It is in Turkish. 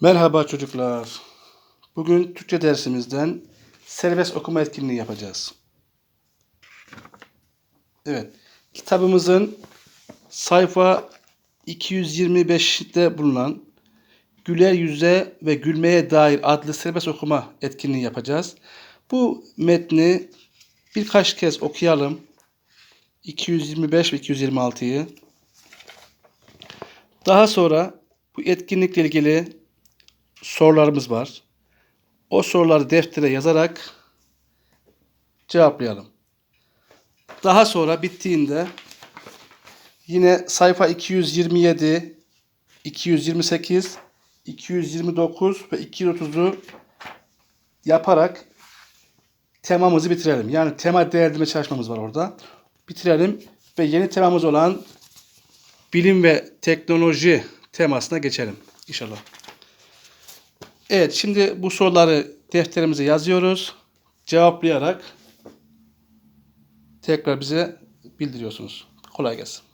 Merhaba çocuklar. Bugün Türkçe dersimizden serbest okuma etkinliği yapacağız. Evet. Kitabımızın sayfa 225'te bulunan Güler Yüze ve Gülmeye Dair adlı serbest okuma etkinliği yapacağız. Bu metni birkaç kez okuyalım. 225 ve 226'yı. Daha sonra bu etkinlikle ilgili sorularımız var. O soruları deftere yazarak cevaplayalım. Daha sonra bittiğinde yine sayfa 227, 228, 229 ve 230'u yaparak temamızı bitirelim. Yani tema değerlendirme çalışmamız var orada. Bitirelim ve yeni temamız olan bilim ve teknoloji temasına geçelim inşallah. Evet şimdi bu soruları defterimize yazıyoruz. Cevaplayarak tekrar bize bildiriyorsunuz. Kolay gelsin.